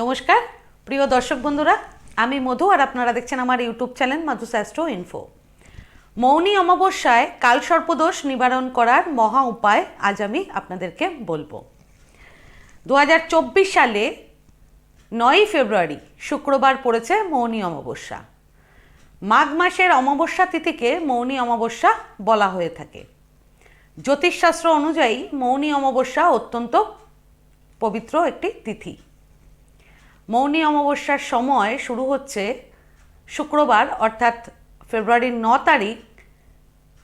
নমস্কার, প্রিয় দর্শক বন্ধুরা, আমি মধু আর আপনারা দেখছেন আমার YouTube channel Madhu Sastro info. মৌনী অমাবস্যায় কালসর্পদোষ নিবারণ করার মহা উপায় আজ আমি আপনাদেরকে বলব। দু হাজার চব্বিশ সালে নয়ই ফেব্রুয়ারি শুক্রবার পড়েছে মৌনী অমাবস্যা। মাঘ মাসের অমাবস্যা তিথিকে মৌনী অমাবস্যা বলা হয়ে থাকে। জ্যোতিষশাস্ত্র অনুযায়ী মৌনী অমাবস্যা অত্যন্ত পবিত্র একটি তিথি। মৌনী অমাবস্যার সময় শুরু হচ্ছে শুক্রবার, অর্থাৎ ফেব্রুয়ারির ন তারিখ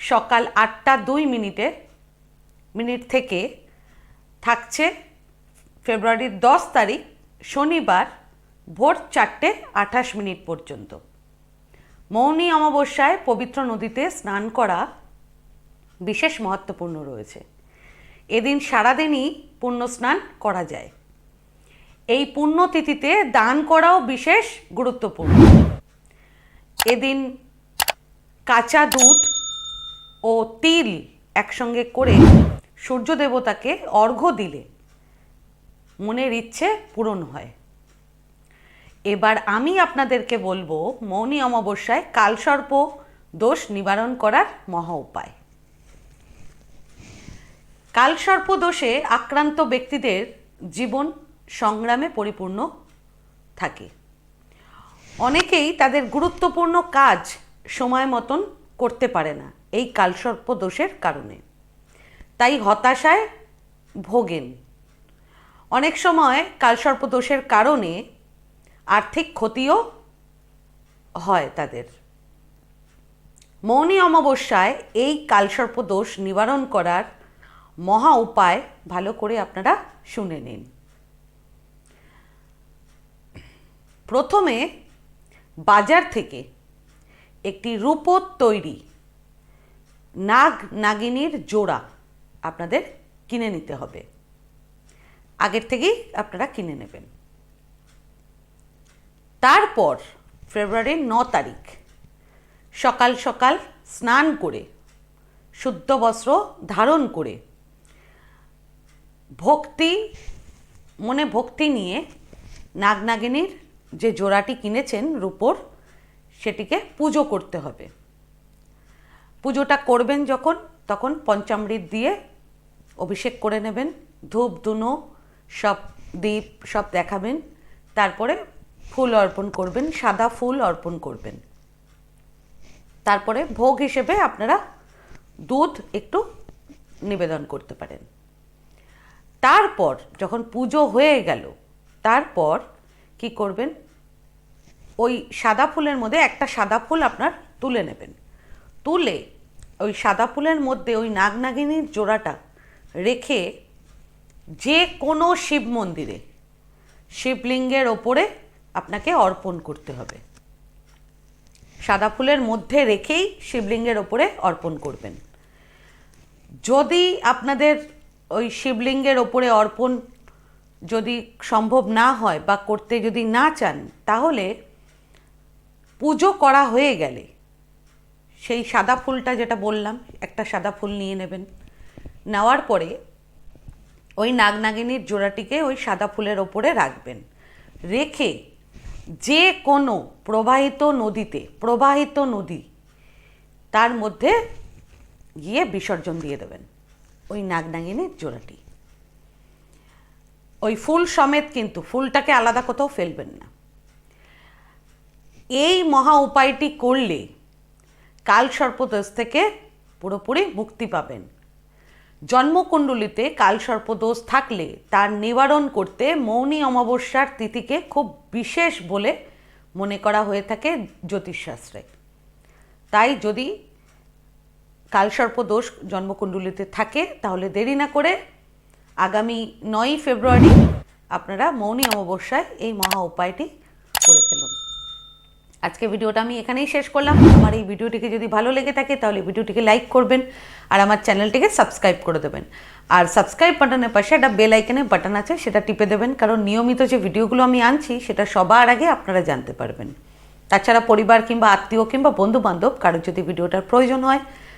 সকাল আটটা দুই মিনিটে, মিনিট থেকে থাকছে ফেব্রুয়ারির দশ তারিখ, শনিবার ভোর চারটে আঠাশ মিনিট পর্যন্ত। মৌনী অমাবস্যায় পবিত্র নদীতে স্নান করা বিশেষ মহত্বপূর্ণ রয়েছে। এদিন সারাদিনই পুণ্য স্নান করা যায়। এই পুণ্যতিথিতে দান করাও বিশেষ গুরুত্বপূর্ণ। এদিন কাঁচা দুধ ও তিল একসঙ্গে করে সূর্য দেবতাকে অর্ঘ্য দিলে মনের ইচ্ছে পূরণ হয়। এবার আমি আপনাদেরকে বলব, মৌনী অমাবস্যায় কালসর্প দোষ নিবারণ করার মহা উপায়। কালসর্প দোষে আক্রান্ত ব্যক্তিদের জীবন সংগ্রামে পরিপূর্ণ থাকে। অনেকেই তাদের গুরুত্বপূর্ণ কাজ সময় মতন করতে পারে না, এই কালসর্প দোষের কারণে। তাই হতাশায় ভোগেন। অনেক সময় কালসর্প দোষের কারণে আর্থিক ক্ষতিও হয় তাদের। মৌনী অমাবস্যায় এই কালসর্প দোষ নিবারণ করার মহা উপায় ভালো করে আপনারা শুনে নিন। প্রথমে বাজার থেকে একটি রূপোর তৈরি নাগ নাগিনীর জোড়া আপনাদের কিনে নিতে হবে। আগের থেকেই আপনারা কিনে নেবেন। তারপর ফেব্রুয়ারির ন তারিখ সকাল সকাল স্নান করে, শুদ্ধ বস্ত্র ধারণ করে, ভক্তি, মনে ভক্তি নিয়ে নাগনাগিনীর যে জোড়াটি কিনেছেন রূপোর, সেটিকে পুজো করতে হবে। পুজোটা করবেন যখন, তখন পঞ্চামৃত দিয়ে অভিষেক করে নেবেন, ধূপ, ধুনো, সব দ্বীপ সব দেখাবেন, তারপরে ফুল অর্পণ করবেন, সাদা ফুল অর্পণ করবেন। তারপরে ভোগ হিসেবে আপনারা দুধ একটু নিবেদন করতে পারেন। তারপর, যখন পুজো হয়ে গেল, তারপর কি করবেন? ওই সাদা ফুলের মধ্যে একটা সাদা ফুল আপনার তুলে নেবেন। তুলে ওই সাদা ফুলের মধ্যে ওই নাগনাগিনীর জোড়াটা রেখে যে কোনো শিব মন্দিরে, শিবলিঙ্গের ওপরে আপনাকে অর্পণ করতে হবে। সাদা ফুলের মধ্যে রেখেই শিবলিঙ্গের ওপরে অর্পণ করবেন। যদি আপনাদের ওই শিবলিঙ্গের ওপরে অর্পণ যদি সম্ভব না হয় বা করতে যদি না চান, তাহলে পুজো করা হয়ে গেলে সেই সাদা ফুলটা যেটা বললাম, একটা সাদা ফুল নিয়ে নেবেন। নেওয়ার পরে ওই নাগনাগিনীর জোড়াটিকে ওই সাদা ফুলের ওপরে রাখবেন। রেখে যে কোনো প্রবাহিত নদীতে, প্রবাহিত নদী, তার মধ্যে গিয়ে বিসর্জন দিয়ে দেবেন ওই নাগনাগিনীর জোড়াটি। ওই ফুল সমেত কিন্তু, ফুলটাকে আলাদা কোথাও ফেলবেন না। এই মহা উপায়টি করলে কাল সর্পদোষ থেকে পুরোপুরি মুক্তি পাবেন। জন্মকুণ্ডলিতে কাল সর্পদোষ থাকলে তার নিবারণ করতে মৌনী অমাবস্যার তিথিকে খুব বিশেষ বলে মনে করা হয়ে থাকে জ্যোতিষশাস্ত্রে। তাই যদি কালসর্প দোষ জন্মকুণ্ডলিতে থাকে, তাহলে দেরি না করে আগামী নয়ই ফেব্রুয়ারি আপনারা মৌনী অমাবস্যায় এই মহা উপায়টি করে ফেলুন। আজকে ভিডিওটা আমি এখানেই শেষ করলাম। আমার এই ভিডিওটিকে যদি ভালো লেগে থাকে, তাহলে ভিডিওটিকে লাইক করবেন আর আমার চ্যানেলটিকে সাবস্ক্রাইব করে দেবেন। আর সাবস্ক্রাইব বাটনের পাশে একটা বেল আইকনের বাটন আছে, সেটা টিপে দেবেন। কারণ নিয়মিত যে ভিডিওগুলো আমি আনছি, সেটা সবার আগে আপনারা জানতে পারবেন। তাছাড়া পরিবার কিংবা আত্মীয় কিংবা বন্ধু বান্ধব কারোর যদি ভিডিওটার প্রয়োজন হয়